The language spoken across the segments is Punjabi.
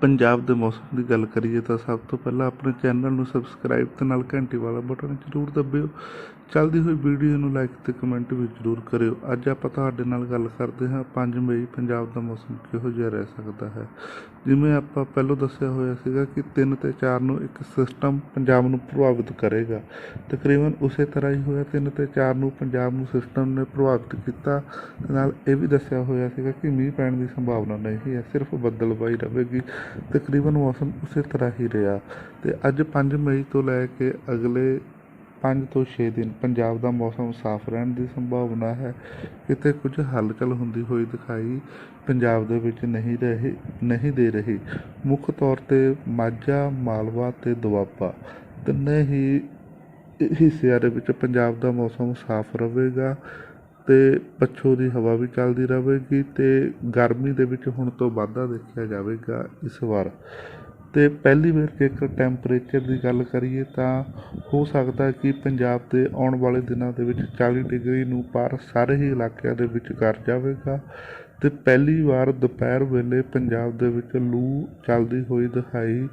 ਪੰਜਾਬ ਦੇ ਮੌਸਮ ਦੀ ਗੱਲ ਕਰੀਏ ਤਾਂ ਸਭ ਤੋਂ ਪਹਿਲਾਂ ਆਪਣੇ ਚੈਨਲ ਨੂੰ ਸਬਸਕ੍ਰਾਈਬ ਤੇ ਨਾਲ ਘੰਟੀ ਵਾਲਾ ਬਟਨ ਜ਼ਰੂਰ ਦੱਬਿਓ। ਚੱਲਦੀ ਹੋਈ ਵੀਡੀਓ ਨੂੰ ਲਾਈਕ ਤੇ ਕਮੈਂਟ ਵੀ ਜ਼ਰੂਰ ਕਰਿਓ। ਅੱਜ ਆਪਾਂ ਤੁਹਾਡੇ ਨਾਲ ਗੱਲ ਕਰਦੇ ਹਾਂ 5 ਮਈ, ਪੰਜਾਬ ਦਾ ਮੌਸਮ ਕਿਹੋ ਜਿਹਾ ਰਹਿ ਸਕਦਾ ਹੈ? ਜਿਵੇਂ ਆਪਾਂ ਪਹਿਲਾਂ ਦੱਸਿਆ ਹੋਇਆ ਸੀਗਾ ਕਿ 3 ਤੇ 4 ਨੂੰ ਇੱਕ ਸਿਸਟਮ ਪੰਜਾਬ ਨੂੰ ਪ੍ਰਭਾਵਿਤ ਕਰੇਗਾ। ਤਕਰੀਬਨ ਉਸੇ ਤਰ੍ਹਾਂ ਹੀ ਹੋਇਆ 3 ਤੇ 4 ਨੂੰ ਪੰਜਾਬ ਨੂੰ ਸਿਸਟਮ ਨੇ ਪ੍ਰਭਾਵਿਤ ਕੀਤਾ। ਨਾਲ ਇਹ ਵੀ ਦੱਸਿਆ ਹੋਇਆ ਸੀਗਾ ਕਿ ਮੀਂਹ ਪੈਣ ਦੀ ਸੰਭਾਵਨਾ ਨਹੀਂ ਹੈ, ਸਿਰਫ ਬੱਦਲਬਾਈ ਰਹੇਗੀ। ਤਕਰੀਬਨ ਮੌਸਮ ਉਸੇ ਤਰ੍ਹਾਂ ਹੀ ਰਿਹਾ। ਤੇ ਅੱਜ 5 ਮਈ ਤੋਂ ਲੈ ਕੇ ਅਗਲੇ ਪੰਜ ਤੋਂ ਛੇ ਦਿਨ ਪੰਜਾਬ ਦਾ ਮੌਸਮ ਸਾਫ਼ ਰਹਿਣ ਦੀ ਸੰਭਾਵਨਾ ਹੈ। ਕਿਤੇ ਕੁਝ ਹਲਚਲ ਹੁੰਦੀ ਹੋਈ ਦਿਖਾਈ ਪੰਜਾਬ ਦੇ ਵਿੱਚ ਨਹੀਂ ਰਹੇ, ਨਹੀਂ ਦੇ ਰਹੀ। ਮੁੱਖ ਤੌਰ ਤੇ ਮਾਝਾ, ਮਾਲਵਾ ਤੇ ਦੁਆਬਾ ਤਿੰਨੇ ਹੀ ਹਿੱਸਿਆਂ ਦੇ ਵਿੱਚ ਪੰਜਾਬ ਦਾ ਮੌਸਮ ਸਾਫ਼ ਰਹੇਗਾ ਤੇ ਪੱਛੋਂ ਦੀ ਹਵਾ ਵੀ ਚੱਲਦੀ ਰਹੇਗੀ ਤੇ ਗਰਮੀ ਦੇ ਵਿੱਚ ਹੁਣ ਤੋਂ ਵਾਧਾ ਦੇਖਿਆ ਜਾਵੇਗਾ ਇਸ ਵਾਰ। ਅਤੇ ਪਹਿਲੀ ਵਾਰ ਜੇਕਰ ਟੈਂਪਰੇਚਰ ਦੀ ਗੱਲ ਕਰੀਏ ਤਾਂ ਹੋ ਸਕਦਾ ਕਿ ਪੰਜਾਬ ਦੇ ਆਉਣ ਵਾਲੇ ਦਿਨਾਂ ਦੇ ਵਿੱਚ 40 ਡਿਗਰੀ ਨੂੰ ਪਾਰ ਸਾਰੇ ਹੀ ਇਲਾਕਿਆਂ ਦੇ ਵਿੱਚ ਕਰ ਜਾਵੇਗਾ। ਅਤੇ ਪਹਿਲੀ ਵਾਰ ਦੁਪਹਿਰ ਵੇਲੇ ਪੰਜਾਬ ਦੇ ਵਿੱਚ ਲੂ ਚੱਲਦੀ ਹੋਈ ਦਿਖਾਈ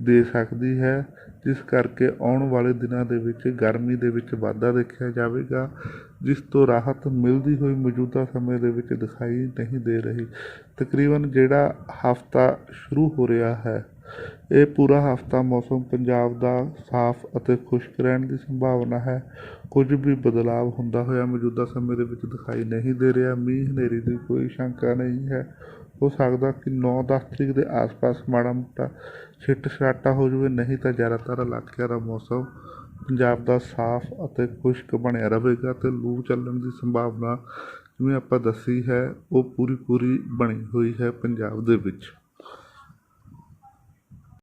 ਦੇ ਸਕਦੀ ਹੈ, ਜਿਸ ਕਰਕੇ ਆਉਣ ਵਾਲੇ ਦਿਨਾਂ ਦੇ ਵਿੱਚ ਗਰਮੀ ਦੇ ਵਿੱਚ ਵਾਧਾ ਦੇਖਿਆ ਜਾਵੇਗਾ, ਜਿਸ ਤੋਂ ਰਾਹਤ ਮਿਲਦੀ ਹੋਈ ਮੌਜੂਦਾ ਸਮੇਂ ਦੇ ਵਿੱਚ ਦਿਖਾਈ ਨਹੀਂ ਦੇ ਰਹੀ। ਤਕਰੀਬਨ ਜਿਹੜਾ ਹਫਤਾ ਸ਼ੁਰੂ ਹੋ ਰਿਹਾ ਹੈ ਇਹ ਪੂਰਾ ਹਫਤਾ ਮੌਸਮ ਪੰਜਾਬ ਦਾ ਸਾਫ਼ ਅਤੇ ਖੁਸ਼ਕ ਰਹਿਣ ਦੀ ਸੰਭਾਵਨਾ ਹੈ। ਕੁਝ ਵੀ ਬਦਲਾਵ ਹੁੰਦਾ ਹੋਇਆ ਮੌਜੂਦਾ ਸਮੇਂ ਦੇ ਵਿੱਚ ਦਿਖਾਈ ਨਹੀਂ ਦੇ ਰਿਹਾ। ਮੀਂਹ ਹਨੇਰੀ ਦੀ ਕੋਈ ਸ਼ੰਕਾ ਨਹੀਂ ਹੈ। ਹੋ ਸਕਦਾ ਕਿ 9-10 ਤਰੀਕ ਦੇ ਆਸ-ਪਾਸ ਮਾੜਾ ਮੋਟਾ ਛਿੱਟ ਛਰਾਟਾ ਹੋ ਜਾਵੇ। ਨਹੀਂ ਤਾਂ ਜ਼ਿਆਦਾਤਰ ਇਲਾਕਿਆਂ ਦਾ ਮੌਸਮ ਪੰਜਾਬ ਦਾ ਸਾਫ਼ ਅਤੇ ਖੁਸ਼ਕ ਬਣਿਆ ਰਹੇਗਾ ਤੇ ਲੂ ਚੱਲਣ ਦੀ ਸੰਭਾਵਨਾ ਜਿਵੇਂ ਆਪਾਂ ਦੱਸੀ ਹੈ, ਉਹ ਪੂਰੀ ਪੂਰੀ ਬਣੀ ਹੋਈ ਹੈ ਪੰਜਾਬ ਦੇ ਵਿੱਚ।